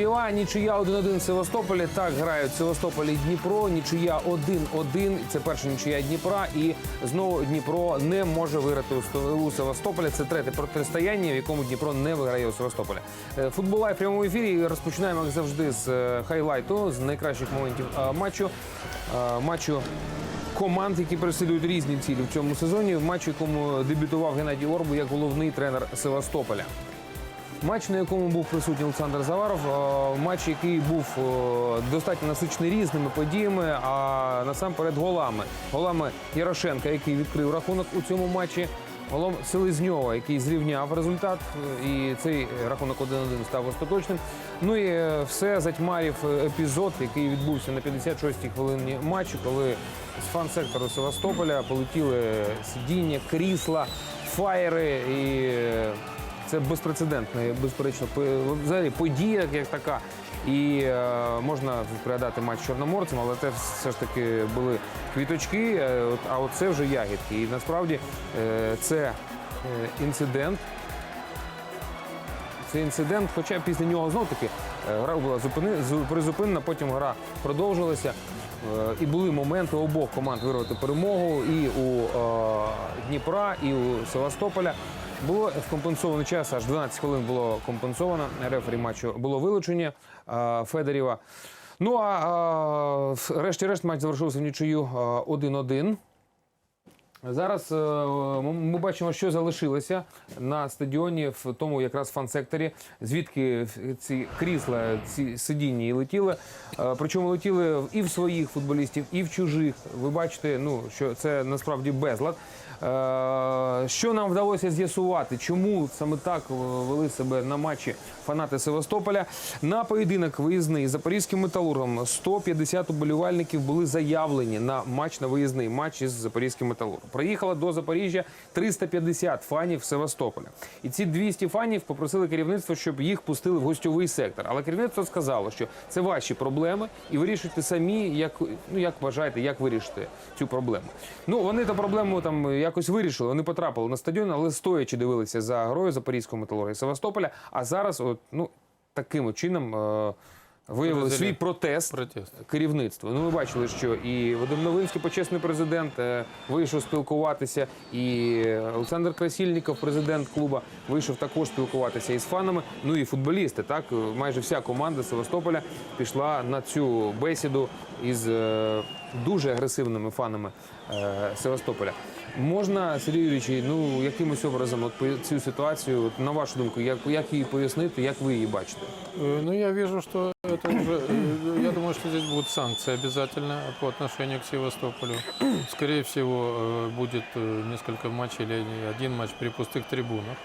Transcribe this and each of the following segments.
Бойова нічия 1-1 в Севастополі. Так грають Севастополь і Дніпро. Нічия 1-1. Це перша нічия Дніпра. І знову Дніпро не може виграти у Севастополі. Це третє протистояння, в якому Дніпро не виграє у Севастополі. Е, Футбол в прямому ефірі. Розпочинаємо як завжди з е, хайлайту, з найкращих моментів е, матчу. Матчу команд, які переслідують різні цілі в цьому сезоні. В матчі, якому дебютував Геннадій Орбу як головний тренер Севастополя. Матч, на якому був присутній Олександр Заваров, е, матч, який був е, достатньо насичений різними подіями, а насамперед голами. Голами Ярошенка, який відкрив рахунок у цьому матчі. Голом Селезньова, який зрівняв результат, е, і цей рахунок 1-1 став остаточним. Ну і все затьмарів епізод, який відбувся на 56-й хвилині матчу, коли з фан-сектору Севастополя полетіли сидіння, крісла, фаєри і це безпрецедентна, безперечно, взагалі подія як така. І е, можна пригадати матч з чорноморцем, але це все ж таки були квіточки, е, а от це вже ягідки. І насправді е, це інцидент. Це інцидент, хоча після нього знов таки гра була призупинена, потім гра продовжилася. І були моменти обох команд вирвати перемогу і у Дніпра, і у Севастополя. Було в компенсований час, аж 12 хвилин було компенсовано. Рефері матчу було вилучення е, Федорєва. Ну а е, решті-решт матч завершився в нічию е, 1-1. Зараз е, ми бачимо, що залишилося на стадіоні в тому якраз фан-секторі, звідки ці крісла, ці сидіння і летіли. Причому летіли і в своїх футболістів, і в чужих. Ви бачите, ну що це насправді безлад. Е, Що нам вдалося з'ясувати, чому саме так е, вели себе на матчі фанати Севастополя? На поєдинок виїзний з запорізьким металургом 150 уболівальників були заявлені на матч на виїзний матч із запорізьким металургом. Приїхало до Запоріжжя 350 фанів Севастополя. І ці 200 фанів попросили керівництво, щоб їх пустили в гостьовий сектор. Але керівництво сказало, що це ваші проблеми, і вирішуйте самі, як ну як вважаєте, як вирішити цю проблему. Ну вони ту проблему там якось вирішили. Вони потрапили на стадіон, але стоячи дивилися за грою запорізького металурга і Севастополя. А зараз, от ну таким чином. Е- Виявили Виразили свій протест Протест. керівництво. Ну, ми бачили, що і Вадим Новинський, почесний президент, е, вийшов спілкуватися, і Олександр Красільніков, президент клуба, вийшов також спілкуватися із фанами. Ну і футболісти. Так, майже вся команда Севастополя пішла на цю бесіду із е, дуже агресивними фанами е, Севастополя. Можна, Сергій Юрійович, ну якимось образом от по- цю ситуацію, от, на вашу думку, як, як її пояснити, як ви її бачите? Э, Ну, я вижу, что это уже... э, Я думаю, что здесь будут санкции обязательно по отношению к Севастополю. Скорее всего, э, будет э, несколько матчей или один матч при пустых трибунах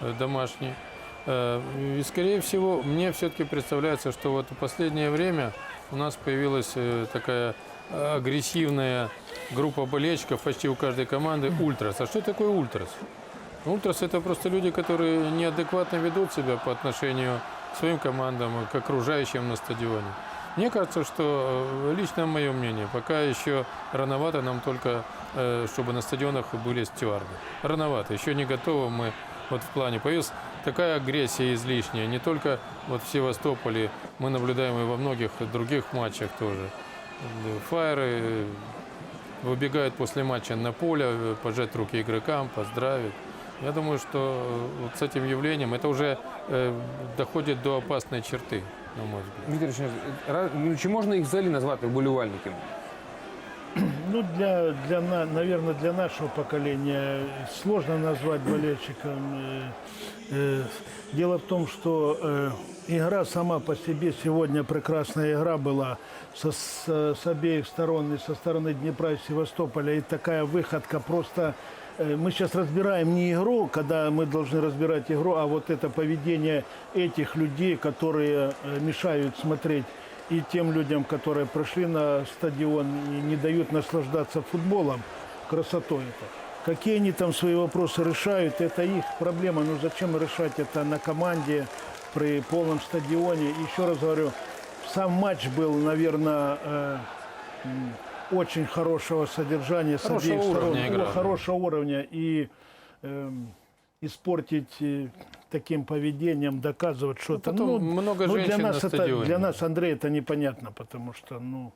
э, домашний. Э, И, скорее всего, мне все-таки представляется, что вот в последнее время у нас появилась э, такая э, агрессивная группа болельщиков почти у каждой команды ультрас. А что такое ультрас? Ультрас это просто люди, которые неадекватно ведут себя по отношению к своим командам, и к окружающим на стадионе. Мне кажется, что э, лично мое мнение, пока еще рановато нам только, э, чтобы на стадионах были стюарды. Рановато, еще не готовы мы вот в плане. Появилась такая агрессия излишняя, не только вот в Севастополе, мы наблюдаем и во многих других матчах тоже. Э, Фаеры э, выбегают после матча на поле, э, пожать руки игрокам, поздравить. Я думаю, что э, вот с этим явлением это уже э, доходит до опасной черты, на мой взгляд. Віктор Ільич, ра- ну, чи можна їх взагалі назвати вболівальниками? Ну, для, для, на- наверное, для нашего поколения сложно назвать болельщиком. Э, э, Дело в том, что э, игра сама по себе сегодня прекрасная игра была со, с, с обеих сторон, и со стороны Днепра и Севастополя. И такая выходка просто... Мы сейчас разбираем не игру, когда мы должны разбирать игру, а вот это поведение этих людей, которые мешают смотреть и тем людям, которые пришли на стадион и не дают наслаждаться футболом, красотой это. Какие они там свои вопросы решают, это их проблема. Но зачем решать это на команде при полном стадионе? Еще раз говорю, сам матч был, наверное, э, очень хорошего содержания с Хорошего сторон, уровня игра, хорошего уровня. И эм, испортить э, таким поведением, доказывать что-то. потом много ну, для женщин нас на это, стадионе. для нас, Андрей, это непонятно, потому что, ну,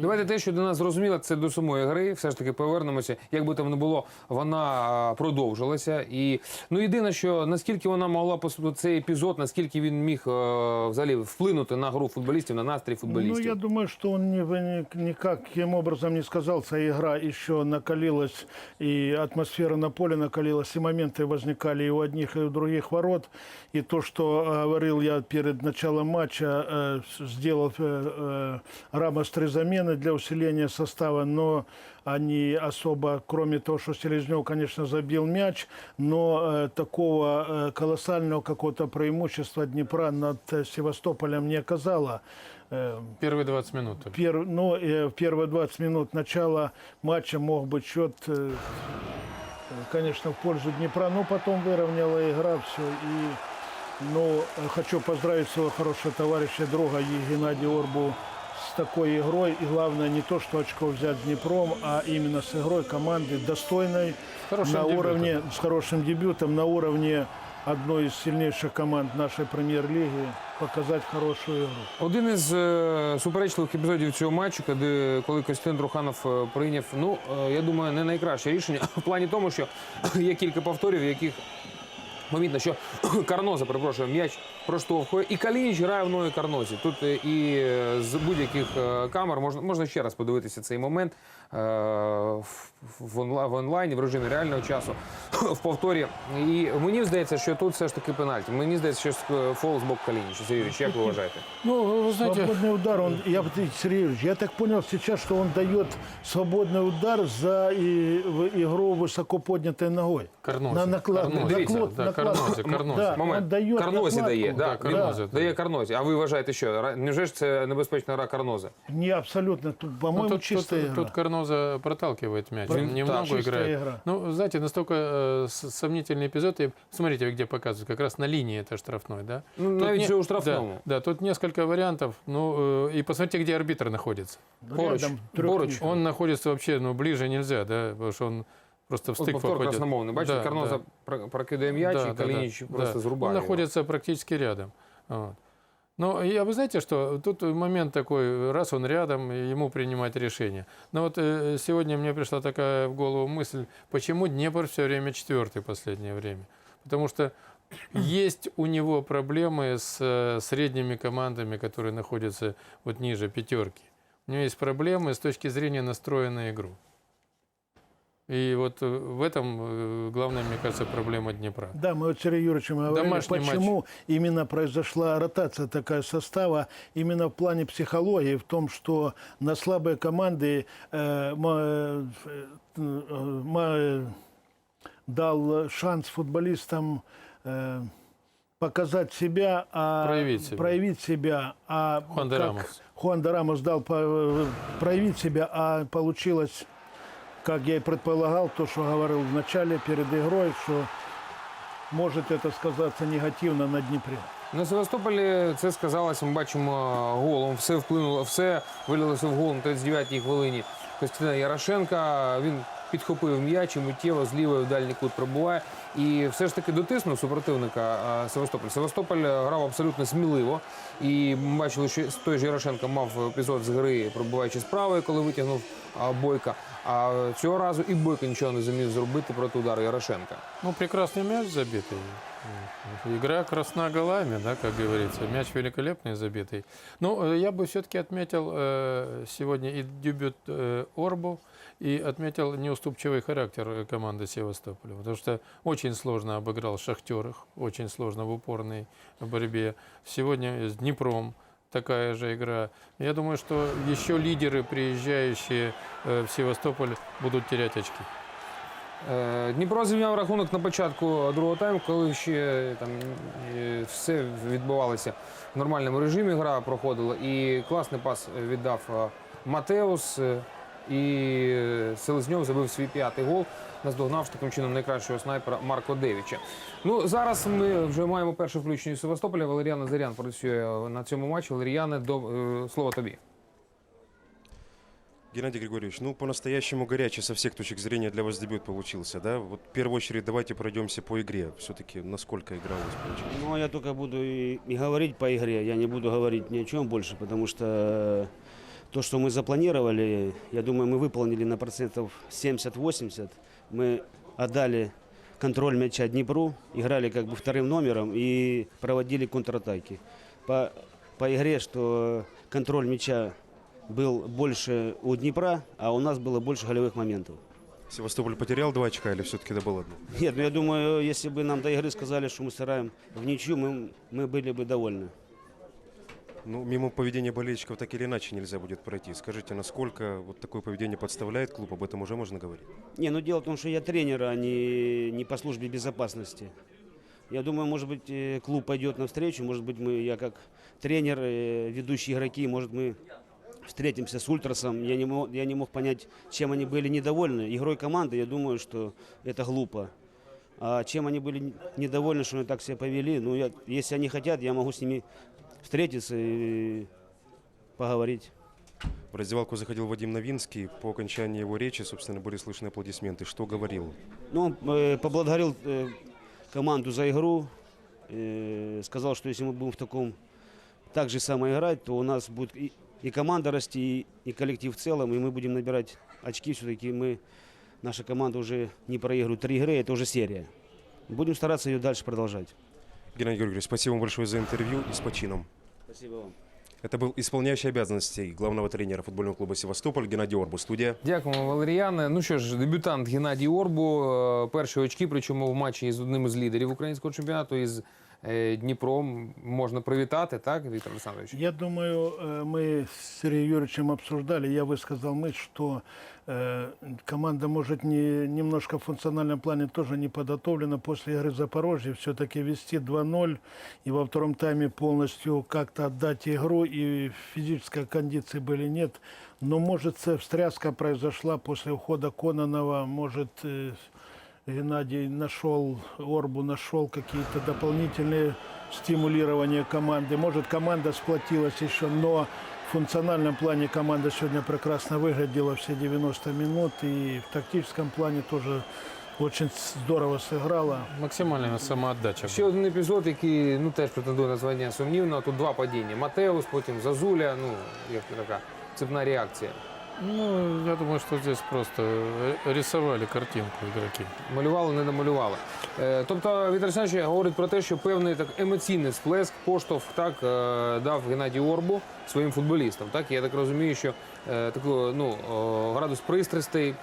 Давайте те, що до нас зрозуміло, це до самої гри. Все ж таки повернемося. Як би там не було, вона а, продовжилася. І ну єдине, що наскільки вона могла пос- цей епізод, наскільки він міг е, взагалі вплинути на гру футболістів, на настрій ну, футболістів. я думаю, что он ни, ни- никаким образом не сказался. Игра еще накалилась, и атмосфера на поле накалилась, и моменты возникали и у одних, и у других ворот. И то, что э, говорил я перед началом матча, э, с- сделал э, э, Рамос три Замены для усиления состава, но они особо, кроме того, что Селезнев, конечно, забил мяч, но э, такого э, колоссального какого-то преимущества Днепра над э, Севастополем не оказало. Э, Первые 20 минут. Пер, ну, э, первые 20 минут начала матча мог быть счет, э, конечно, в пользу Днепра, но потом выровняла игра все. И, ну, э, хочу поздравить своего хорошего товарища, друга Геннадия Орбу такой игрой. И главное не то, что очко взять Днепром, а именно с игрой команды достойной, хорошим на дебютом. уровне, с хорошим дебютом, на уровне одной из сильнейших команд нашей премьер-лиги, показать хорошую игру. Один із е, суперечливих епізодів цього матчу, коли, коли Костянтин Труханов е, прийняв, ну е, я думаю, не найкраще рішення в плані тому, що є кілька повторів, яких помітно, що Карноза, перепрошую, м'яч проштовхує, і Калініч грає в новій Карнозі. Тут е, і е, з будь-яких е, камер можна, можна ще раз подивитися цей момент е, в, в, онла- в онлайні, в режимі реального часу, в повторі. І мені здається, що тут все ж таки пенальті. Мені здається, що е, фол з боку Калініча. Сергій Юрійович, як ви вважаєте? Ну, вы знаете, Свободный удар, он, я, бы- Сергей Юрьевич, я так понял сейчас, что он дает свободный удар за и, в- игру высоко поднятой ногой. Карнозе, На наклад, Карнозе. наклад- Да, наклад- Карнозе, Карнозе. Да, Момент. он дает Карнозі накладку. дає, да, Да, він Карнозі дає Карнозі. А ви вважаєте, що Ра- невже ж це небезпечна гра Карноза? Не абсолютно, тут, Ну, по-моему, тут, чистая тут, игра. тут Карноза проталкивает мяч. Про- Он да, немного чистая играет. игра. Ну, знаете, настолько э, с- сомнительный эпизод. И смотрите, где показывают. Как раз на линии это штрафной, да? Ну, Тут навіть не- же у да, штрафному. да, тут несколько вариантов. Ну, э, и посмотрите, где арбитр находится. Поруч, Рядом поруч. трёхлинейка. Он находится вообще, ну, ближе нельзя, да, потому что он просто в От стык повтор походит. красномовний. Бачите, Да, Карноза да. про- прокидає м'яч, Да, і да, Калініч да, просто да. зрубає. Он його. находится практически рядом. Вот. Но я, вы знаете, что тут момент такой, раз он рядом, и ему принимать решение. Но вот э, сегодня мне пришла такая в голову мысль, почему Днепр все время четвертый в последнее время? Потому что есть у него проблемы с э, средними командами, которые находятся вот ниже пятерки. У него есть проблемы с точки зрения настроя на игру. И вот э, в этом э, главная, мне кажется, проблема Днепра. Да, мы вот с Сергеем Юрьевичем говорили, Домашний почему именно произошла ротация такая состава, именно в плане психологии, в том, что на слабые команды э, ма- э, ма- дал шанс футболистам э, показать себя, а Проявить себя. проявить себя, а Хуан де Рамос. Хуан де Рамос дал по- проявить себя, а получилось, как я и предполагал, то, что говорил в начале перед игрой, что может это сказаться негативно на Днепре. На Севастополі це сказалося, ми бачимо голом. Все вплинуло, все вилилося в гол на 39-й хвилині. Костянтина Ярошенка. Він підхопив м'яч і миттєво з в дальній кут пробуває. І все ж таки дотиснув супротивника а, Севастополь. Севастополь грав абсолютно сміливо. І ми бачили, що той же Ярошенко мав епізод з гри, пробуваючи з правої, коли витягнув Бойка. А цього разу і Бойко нічого не зумів зробити проти удару Ярошенка. Ну, прекрасный мяч забитый. Игра красна голами, да, как говорится. Мяч великолепный забитый. Ну, э, я бы все-таки отметил э, сегодня и дебют э, Орбу, и отметил неуступчивый характер э, команды Севастополя. Потому что очень сложно обыграл Шахтер их, очень сложно в упорной борьбе. Сегодня с Днепром такая же игра. Я думаю, что еще лидеры, приезжающие э, в Севастополь, будут терять очки. Е, Дніпро звільняв рахунок на початку другого тайму, коли ще там е, все відбувалося в нормальному режимі. Гра проходила. І класний пас віддав е, Матеус. е, І Селезньов забив свій п'ятий гол, наздогнавши таким чином найкращого снайпера Марко Девіча. Ну зараз ми вже маємо перше включення із Севастополя. Валеріан Назарян працює на цьому матчі. Валеріане, до е, слово тобі. Геннадий Григорьевич, ну по-настоящему горячий со всех точек зрения для вас дебют получился, да? Вот в первую очередь давайте пройдемся по игре. Все-таки насколько игра у вас получилась? Ну, я только буду и, и говорить по игре. Я не буду говорить ни о чем больше, потому что то, что мы запланировали, я думаю, мы выполнили на процентов 70-80. Мы отдали контроль мяча Днепру, играли как бы вторым номером и проводили контратаки. По, по игре, что контроль мяча был больше у Днепра, а у нас было больше голевых моментов. Севастополь потерял два очка или все-таки добыл одно? Нет, ну я думаю, если бы нам до игры сказали, что мы сыграем в ничью, мы, мы были бы довольны. Ну, мимо поведения болельщиков так или иначе нельзя будет пройти. Скажите, насколько вот такое поведение подставляет клуб, об этом уже можно говорить? Не, ну дело в том, что я тренер, а не, не по службе безопасности. Я думаю, может быть, э, клуб пойдет навстречу, может быть, мы, я как тренер, э, ведущие игроки, может, мы встретимся с Ультрасом. Я не, мог, я не мог понять, чем они были недовольны. Игрой команды, я думаю, что это глупо. А чем они были недовольны, что они так себя повели, ну, я, если они хотят, я могу с ними встретиться и поговорить. В раздевалку заходил Вадим Новинский. По окончании его речи, собственно, были слышны аплодисменты. Что говорил? Ну, он э, поблагодарил э, команду за игру. э, сказал, что если мы будем в таком так же само играть, то у нас будет и, и команда расти, и, и коллектив в целом, и мы будем набирать очки. Все-таки мы, наша команда уже не проигрывает три игры, это уже серия. Будем стараться ее дальше продолжать. Геннадий Георгиевич, спасибо вам большое за интервью и с почином. Спасибо вам. Это был исполняющий обязанности главного тренера футбольного клуба «Севастополь» Геннадий Орбу. Студия. Дякуємо, Валеріане. Ну що ж, дебютант Геннадій Орбу. е, Перші очки, причому в матчі з одним із лідерів українського чемпіонату із Дніпром можна привітати, так, Віктор Олександрович? Я думаю, э, мы с Сергеем Юрьевичем обсуждали, я высказал мысль, что э, команда может не, немножко в функциональном плане тоже не подготовлена после игры Запорожья, все-таки вести 2-0 и во втором тайме полностью как-то отдать игру, и физической кондиции были нет. Но может э, встряска произошла после ухода Кононова, может э, Геннадий нашел, Орбу нашел какие-то дополнительные стимулирования команды. Может, команда сплотилась еще, но в функциональном плане команда сегодня прекрасно выглядела все 90 минут. И в тактическом плане тоже очень здорово сыграла. Максимальная самоотдача. Ще один епізод, який ну теж претендує на звання сумнівно. Тут два падіння. Матеус, потім Зазуля. Ну як така цепна реакція. Ну, я думаю, что здесь просто э, рисовали картинку игроки. Малювали, не намалювали. Е, тобто Вітер Олександрович говорить про те, що певний так емоційний сплеск, поштовх так е, дав Геннадій Орбу своїм футболістам. Так я так розумію, що е, таку ну градус пристрастей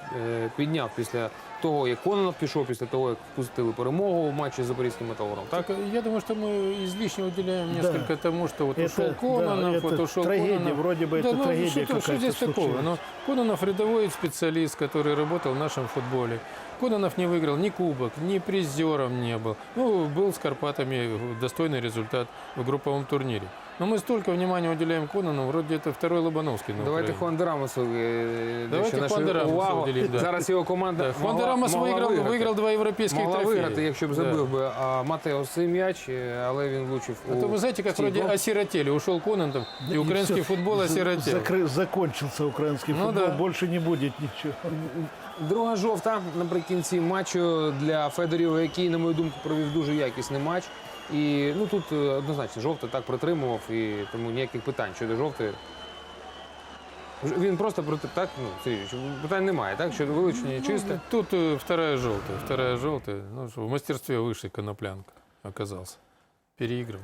підняв після того, як Кононов пішов, після того, як впустили перемогу в матчі з запорізьким металургом. Так Так, э, я думаю, что мы излишне уделяем Да. несколько тому, что вот Это- ушел да, Кононов, это вот ушел трагедия, Кононов. вроде бы Да, это ну, трагедия что, что какая-то здесь такого? случилась. Но Кононов рядовой специалист, который работал в нашем футболе. Кононов не выиграл ни кубок, ни призером не был. Ну, был с Карпатами достойный результат в групповом турнире. Но мы столько внимания уделяем Конону, вроде это второй Лобановский на давайте Украине. Хуандерамосу е, Давайте дещо нашу Хуандерамосу увагу. уделим, да. Зараз його команда Да, могла, Фондерамос могла выиграл, виграти. выиграл два европейских Могла трофея. виграти, якщо б Да. забив би а, Матеус цей м'яч, е, але він влучив у А то вы знаете, как стійку. вроде осиротели. Ушел Кононов, и украинский всё, футбол за- осиротел. закры- закончился украинский Ну футбол, да. больше не будет ничего. Друга жовта наприкінці матчу для Федорів, який, на мою думку, провів дуже якісний матч. І ну тут е, однозначно жовта так притримував, і тому ніяких питань щодо жовтої. Ж- Він просто проти так, ну Сергійович, питань немає, так? Щодо вилучення чисте. Ну, Тут э, вторая желтая, вторая желтая. Ну, что, в мастерстве выше Коноплянка оказался. Переигрывал.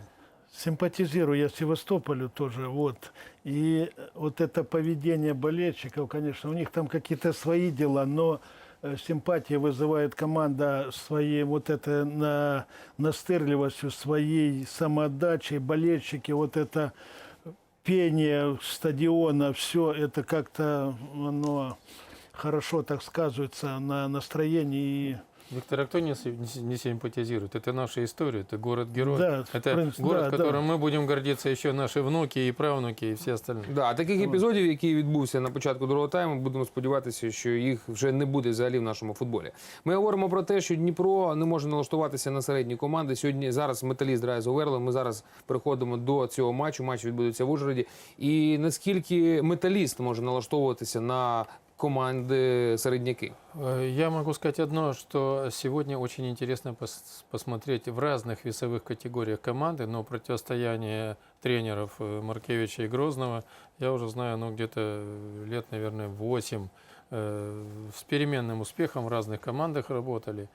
Симпатизирую я Севастополю тоже, вот. И вот это поведение болельщиков, конечно, у них там какие-то свои дела, но э, симпатия вызывает команда своей вот это на, настырливостью, своей самоотдачей, болельщики, вот это пение стадиона, все это как-то оно хорошо так сказывается на настроении. И Виктор, а кто не, си- не си- не симпатизирует? Это наша история, это город-герой. Да, в это принципе, город, да, которым да. мы будем гордиться еще наши внуки и правнуки и все остальные. Да, таких епізодів, які відбувся на початку другого тайму, будемо сподіватися, що їх вже не буде взагалі в нашому футболі. Ми говоримо про те, що Дніпро не може налаштуватися на середні команди. Сьогодні зараз металіст грає з Оверлом. Ми зараз переходимо до цього матчу. Матч відбудеться в Ужгороді. І наскільки металіст може налаштовуватися на команди середняки? Э, Я могу сказать одно, что сегодня очень интересно пос- посмотреть в разных весовых категориях команды, но противостояние тренеров э, Маркевича и Грозного я уже знаю, ну, где-то э, лет, наверное, 8. Э, С переменным успехом в разных командах работали.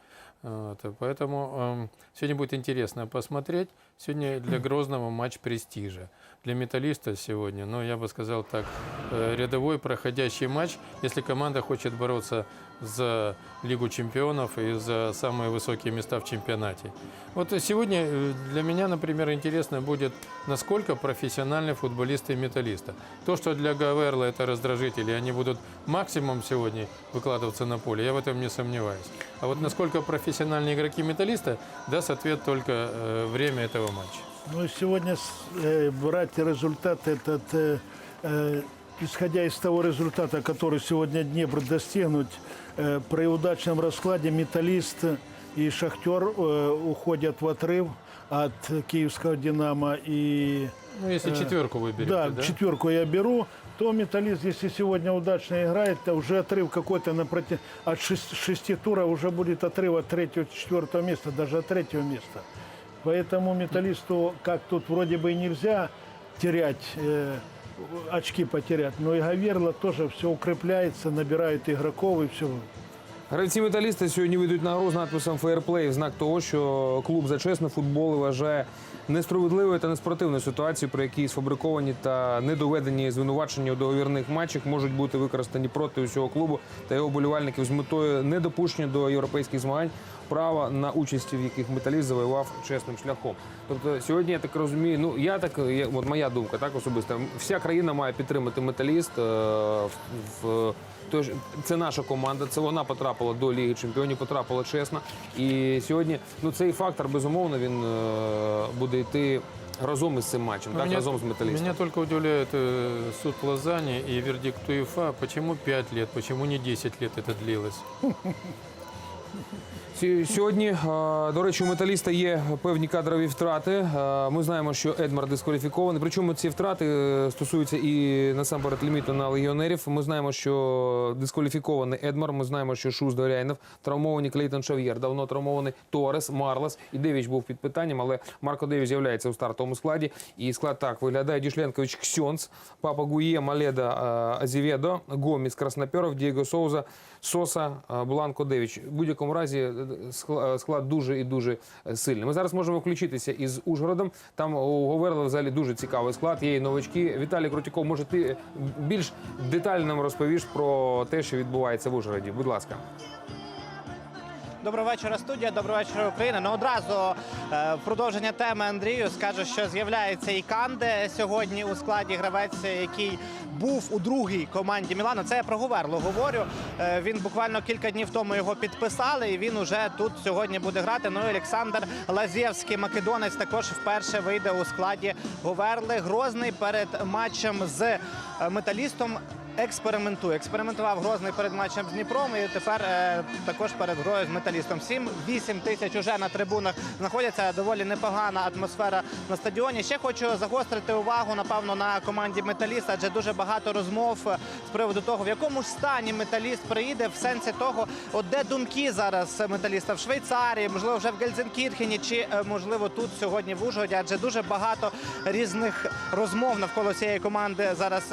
Вот, и Поэтому эм, сегодня будет интересно посмотреть. Сегодня для Грозного матч престижа. Для металлиста сегодня, ну, я бы сказал так, э, рядовой проходящий матч, если команда хочет бороться за Лигу чемпионов и за самые высокие места в чемпионате. Вот э, сегодня э, для меня, например, интересно будет, насколько профессиональны футболисты металлиста. То, что для Гаверла это раздражители, они будут максимум сегодня выкладываться на поле, я в этом не сомневаюсь. А вот насколько профессиональные игроки металлиста, даст ответ только э, время этого матча. Ну, сегодня с- э, брать результат этот, э, э, исходя из того результата, который сегодня Днепр достигнуть, э, при удачном раскладе металлист и Шахтер э, уходят в отрыв от киевского Динамо и Ну, если Э, четверку выберете, да, да? четверку я беру, то металлист, если сегодня удачно играет, то уже отрыв какой-то напротив, от шести, шести тура уже будет отрыв от третьего, четвертого места, даже от третьего места. Поэтому металлисту, как тут вроде бы и нельзя терять, э, очки потерять, но и Гаверла тоже все укрепляется, набирает игроков и все. Гравці металіста сьогодні вийдуть на гру з надписом «Фейерплей» в знак того, що клуб за чесний футбол вважає несправедливою та неспортивною ситуацію, при якій сфабриковані та недоведені звинувачення у договірних матчах можуть бути використані проти усього клубу та його болівальників з метою недопущення до європейських змагань права на участь, в яких металіст завоював чесним шляхом. Тобто сьогодні я так розумію, ну я так, я, от моя думка, так особиста. Вся країна має підтримати металіст е, в, Тож це наша команда, це вона потрапила до Ліги Чемпіонів, потрапила чесно. І сьогодні ну цей фактор безумовно він е, буде йти разом із цим матчем, так меня, разом з металістом. меня только удивляет э, суд в Лозанне и вердикт УЕФА. Почему 5 лет, почему не 10 лет это длилось? Сьогодні, е, до речі, у металіста є певні кадрові втрати. Е, Ми знаємо, що Едмар дискваліфікований. Причому ці втрати е, стосуються і насамперед ліміту на легіонерів. Ми знаємо, що дискваліфікований Едмар. Ми знаємо, що Шус Доряйнов, травмований Клейтон Шав'єр, давно травмований Торес, Марлес і Девіч був під питанням, але Марко Девіч з'являється у стартовому складі. І склад так виглядає: Дішленкович Ксьонц, Папа Гує, Маледа Азіведо, Гоміс, Красноперов, Дієго Соуза, Соса, Бланко Девіч. В будь-якому разі склад дуже і дуже сильний. Ми зараз можемо включитися із Ужгородом. Там у Говерла взагалі дуже цікавий склад. Є і новачки. Віталій Крутіков, може ти більш детально нам розповіш про те, що відбувається в Ужгороді. Будь ласка. Доброго вечора, студія. Доброго вечора, Україна. Ну одразу е, в продовження теми Андрію скажу, що з'являється і Канде сьогодні у складі гравець, який був у другій команді Мілану. Це я про Говерло говорю. Е, він буквально кілька днів тому його підписали, і він уже тут сьогодні буде грати. Ну і Олександр Лазєвський, македонець, також вперше вийде у складі Говерли. Грозний перед матчем з е, металістом. Експериментує. Експериментував Грозний перед матчем з Дніпром і тепер е, також перед грою з металістом. 7-8 тисяч уже на трибунах знаходяться. Доволі непогана атмосфера на стадіоні. Ще хочу загострити увагу, напевно, на команді металіст, адже дуже багато розмов з приводу того, в якому стані металіст приїде, в сенсі того, от де думки зараз металіста в Швейцарії, можливо, вже в Гельзенкірхені, чи е, можливо тут сьогодні в Ужгороді, адже дуже багато різних розмов навколо цієї команди зараз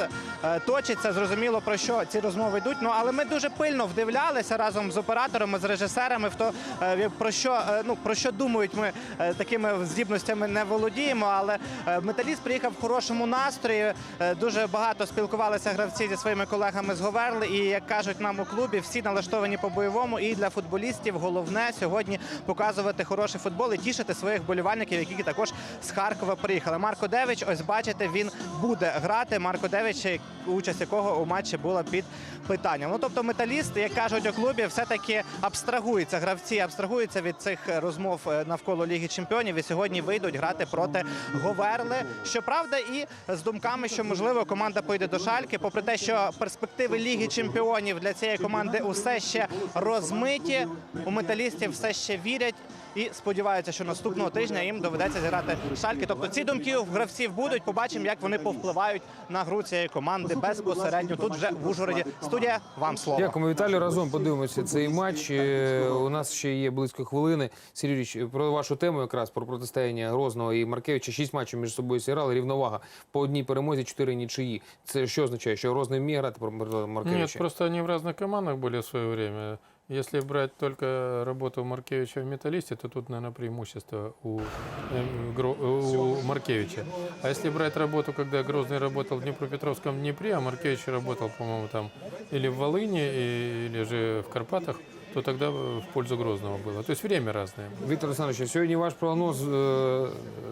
е, точиться. Зрозуміло про що ці розмови йдуть. Ну але ми дуже пильно вдивлялися разом з операторами, з режисерами в то е, про що е, ну про що думають. Ми е, такими здібностями не володіємо. Але металіст приїхав в хорошому настрої. Дуже багато спілкувалися гравці зі своїми колегами з Говерли. І як кажуть нам у клубі, всі налаштовані по бойовому. І для футболістів головне сьогодні показувати хороший футбол і тішити своїх болівальників, які також з Харкова приїхали. Марко Девич, ось бачите, він буде грати. Марко Девич, участь якого у матчі була під питанням. Ну тобто, металіст, як кажуть у клубі, все-таки абстрагується. Гравці абстрагуються від цих розмов е, навколо Ліги Чемпіонів і сьогодні вийдуть грати проти Говерли. Щоправда, і з думками, що можливо команда поїде до Шальки, попри те, що перспективи Ліги Чемпіонів для цієї команди усе ще розмиті. У металістів все ще вірять. І сподіваються, що наступного тижня їм доведеться зіграти шальки. Тобто ці думки у гравців будуть. Побачимо, як вони повпливають на гру цієї команди безпосередньо тут вже в Ужгороді. Студія вам слово. Дякуємо, Віталію. Разом подивимося цей матч. Е, У нас ще є близько хвилини. Сергій Юрійович, про вашу тему якраз про протистояння Грозного і Маркевича. Шість матчів між собою зіграли. Рівновага по одній перемозі, чотири нічиї. Це що означає? Що Грозний вміє грати про Маркевича? просто они в разных командах были в свое время. Если брать только работу Маркевича в «Металлисте», то тут, наверное, преимущество у, э, Гро- у Маркевича. А если брать работу, когда Грозный работал в Днепропетровском Днепре, а Маркевич работал, по-моему, там или в Волыне, и- или же в Карпатах, то тогда в пользу Грозного было. То есть время разное. Віктор Олександрович, сьогодні ваш прогноз е,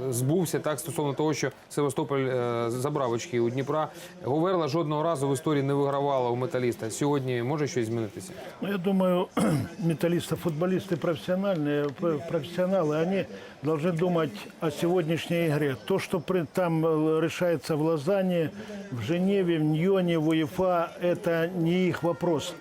збувся так стосовно того, що Севастополь е, забрав очки у Дніпра. Говерла жодного разу в історії не вигравала у металіста. Сьогодні може щось змінитися? Ну, Я думаю, металлисты, футболисты профессиональные, п- профессионалы, они должны думать о сегодняшней игре. То, что при- там э, решается в Лозанне, в Женеве, в Ньоне, в УЕФА, это не их вопрос.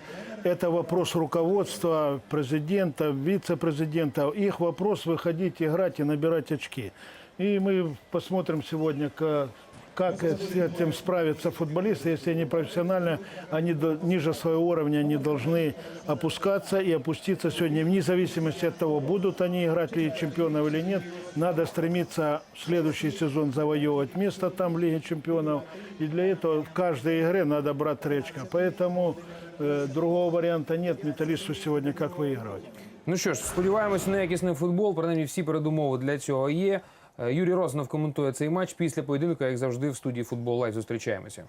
Это вопрос руководства, президента, вице-президента. Их вопрос выходить, играть и набирать очки. И мы посмотрим сегодня, ка- как с этим справятся футболисты, если они профессионально, они ниже своего уровня не должны опускаться и опуститься сегодня. Вне зависимости от того, будут они играть в Лиге чемпионов или нет, надо стремиться в следующий сезон завоевывать место там в Лиге чемпионов. И для этого в каждой игре надо брать три очка. Поэтому другого варианта нет металлисту сегодня, как выигрывать. Ну що ж, сподіваємося на якісний футбол. Принаймні всі передумови для цього є. Е, Юрій Рознов коментує цей матч після поєдинку, як завжди, в студії Футбол Лайв зустрічаємося.